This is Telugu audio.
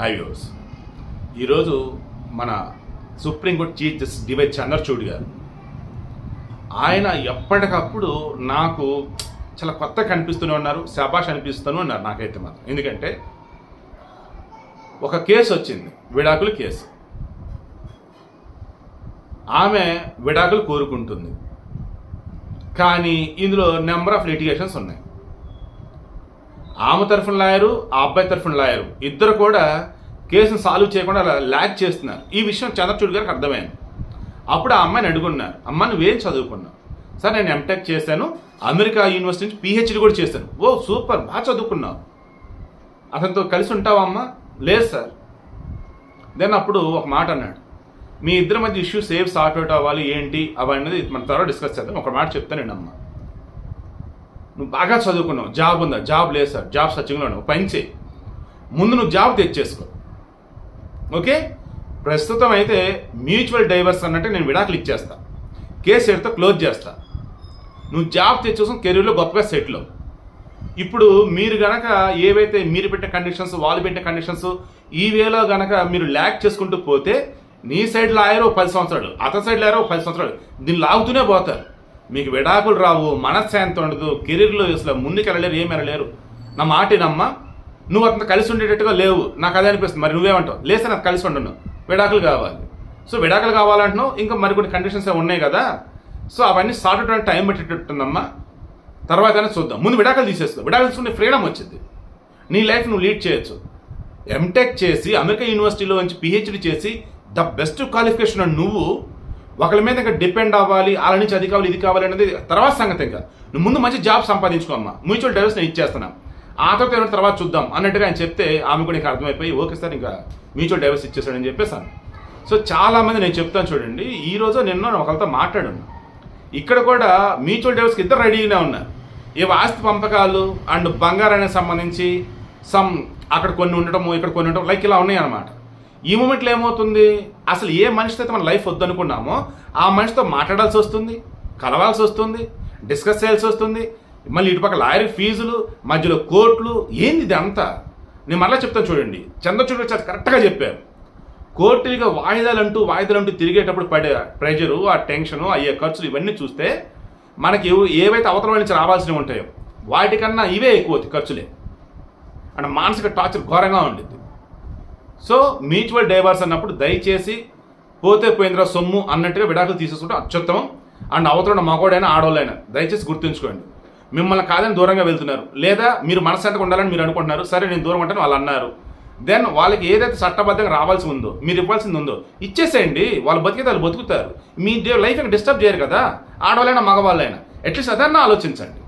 హై వ్యూస్ ఈరోజు మన supreme court chief justice DY Chandrachud garu ఆయన ఎప్పటికప్పుడు నాకు చాలా కొత్త కనిపిస్తూనే ఉన్నారు శాబాష్ అనిపిస్తూనే ఉన్నారు నాకైతే మాత్రం. ఎందుకంటే ఒక కేసు వచ్చింది విడాకుల కేసు. ఆమె విడాకులు కోరుకుంటుంది. కానీ ఇందులో నెంబర్ ఆఫ్ లిటిగేషన్స్ ఉన్నాయి. ఆమె తరఫున లాయరు ఆ అబ్బాయి తరఫున లాయరు. ఇద్దరు కూడా కేసును సాల్వ్ చేయకుండా అలా ల్యాక్ చేస్తున్నారు. ఈ విషయం చంద్రచూడ్ గారికి అర్థమైంది. అప్పుడు ఆ అమ్మాయిని అడుగున్నారు. అమ్మ నువ్వేం చదువుకున్నావు? సార్ నేను ఎంటెక్ చేశాను. అమెరికా యూనివర్సిటీ నుంచి పిహెచ్డి కూడా చేశాను. ఓ సూపర్ బాగా చదువుకున్నావు. అతనితో కలిసి ఉంటావా అమ్మ లేదు సార్. దెన్ అప్పుడు ఒక మాట అన్నాడు. మీ ఇద్దరి మధ్య ఇష్యూ సేఫ్ సార్ట్ అవుట్ అవ్వాలి ఏంటి? అవన్నీ మన త్వరగా డిస్కస్ చేద్దాం. ఒక మాట చెప్తానండి అమ్మ నువ్వు బాగా చదువుకున్నావు. జాబ్ ఉందా? జాబ్ లేదు సార్. జాబ్ సర్చింగ్లో నువ్వు పని చేయి. ముందు నువ్వు జాబ్ తెచ్చేసుకో ఓకే? ప్రస్తుతం అయితే మ్యూచువల్ డైవర్స్ అన్నట్టు నేను విడాకులు ఇచ్చేస్తా. కేసు ఎడితే క్లోజ్ చేస్తా. నువ్వు జాబ్ తెచ్చేసం కెరీర్లో గొప్పగా సెటిల్ ఇప్పుడు మీరు గనక ఏవైతే మీరు పెట్టే కండిషన్స్ వాళ్ళు పెట్టే కండిషన్స్ ఈ వేలో గనక మీరు ల్యాక్ చేసుకుంటూ పోతే నీ సైడ్ లాయర్ పది సంవత్సరాలు అతని సైడ్ లాయర్ పది సంవత్సరాలు. దీన్ని లాగుతూనే పోతారు. మీకు విడాకులు రావు మనశ్శాంతి ఉండదు కెరీర్లో అసలు ముందుకు వెళ్ళలేరు ఏమి వెళ్ళలేరు. నా మాటేనమ్మా నువ్వు అతను కలిసి ఉండేటట్టుగా లేవు. నాకు అదే అనిపిస్తుంది. మరి నువ్వేమంటావు? లేస్తే నాకు కలిసి ఉండను. విడాకులు కావాలి. సో విడాకులు కావాలంటున్నావు. ఇంకా మరికొన్ని కండిషన్స్ ఉన్నాయి కదా. సో అవన్నీ సార్ట్ అవడానికి టైం పెట్టేటట్టుందమ్మా. తర్వాత అయినా చూద్దాం. ముందు విడాకులు తీసేస్తావు విడాకులు తీసుకునే ఫ్రీడమ్ వచ్చింది. నీ లైఫ్ నువ్వు లీడ్ చేయొచ్చు. ఎంటెక్ చేసి అమెరికా యూనివర్సిటీలో నుంచి పిహెచ్డి చేసి ద బెస్ట్ క్వాలిఫికేషన్ నువ్వు ఒకరి మీద ఇంకా డిపెండ్ అవ్వాలి వాళ్ళ నుంచి అది కావాలి ఇది కావాలి అనేది తర్వాత సంగతి ఇంకా. నువ్వు ముందు మంచి జాబ్ సంపాదించుకో అమ్మా. మ్యూచువల్ డైవర్స్ నేను ఇచ్చేస్తాను ఆ తర్వాత ఏమైనా తర్వాత చూద్దాం అన్నట్టుగా ఆయన చెప్తే ఆమె కూడా ఇంకా అర్థమైపోయి ఓకే సార్ ఇంకా మ్యూచువల్ డైవర్స్ ఇచ్చేసాడని చెప్పేసాను సో చాలామంది నేను చెప్తాను చూడండి ఈ రోజు నిన్న ఒకరితో మాట్లాడాను. ఇక్కడ కూడా మ్యూచువల్ డైవర్స్కి ఇద్దరు రెడీగానే ఉన్నారు. ఇవి ఆస్తి పంపకాలు అండ్ బంగారానికి సంబంధించి సమ్ అక్కడ కొన్ని ఉండటము ఇక్కడ కొన్ని ఉండటం లైక్ ఇలా ఉన్నాయి అన్నమాట ఈ మూమెంట్లో ఏమవుతుంది? అసలు ఏ మనిషితో అయితే మన లైఫ్ వద్దనుకున్నామో ఆ మనిషితో మాట్లాడాల్సి వస్తుంది కలవాల్సి వస్తుంది డిస్కస్ చేయాల్సి వస్తుంది. మళ్ళీ ఇటుపక్క లాయర్ ఫీజులు మధ్యలో కోర్టులు ఏంది ఇది అంతా నేను మరలా చెప్తాను చూడండి. చంద్రచూడు చాలా కరెక్ట్గా చెప్పారు. కోర్టులుగా వాయిదాలు అంటూ వాయిదాలు అంటూ తిరిగేటప్పుడు పడే ప్రెజరు ఆ టెన్షను అయ్యే ఖర్చులు ఇవన్నీ చూస్తే మనకి ఏవైతే అవతల నుంచి రావాల్సినవి ఉంటాయో వాటికన్నా ఇవే ఎక్కువ ఖర్చులే. అండ్ మానసిక టార్చర్ ఘోరంగా ఉండిద్ది. సో మ్యూచువల్ డైవర్స్ అన్నప్పుడు దయచేసి పోతే పోయిందిరా సొమ్ము అన్నట్టుగా విడాకులు తీసేసుకుంటే అత్యుత్తమం. అండ్ అవతల మగోడైనా ఆడవాళ్ళైనా దయచేసి గుర్తుంచుకోండి. మిమ్మల్ని కాదని దూరంగా వెళ్తున్నారు. లేదా మీరు మనశ్శాంతిగా ఉండాలని మీరు అనుకుంటున్నారు. సరే నేను దూరం ఉంటాను వాళ్ళు అన్నారు. దెన్ వాళ్ళకి ఏదైతే చట్టబద్ధంగా రావాల్సి ఉందో మీరు ఇవ్వాల్సింది ఉందో ఇచ్చేసేయండి. వాళ్ళు బతికితే వాళ్ళు బతుకుతారు. మీ లైఫ్ డిస్టర్బ్ చేయరు కదా. ఆడవాళ్ళైనా మగవాళ్ళైనా. అట్లీస్ట్ అదన్నా ఆలోచించండి.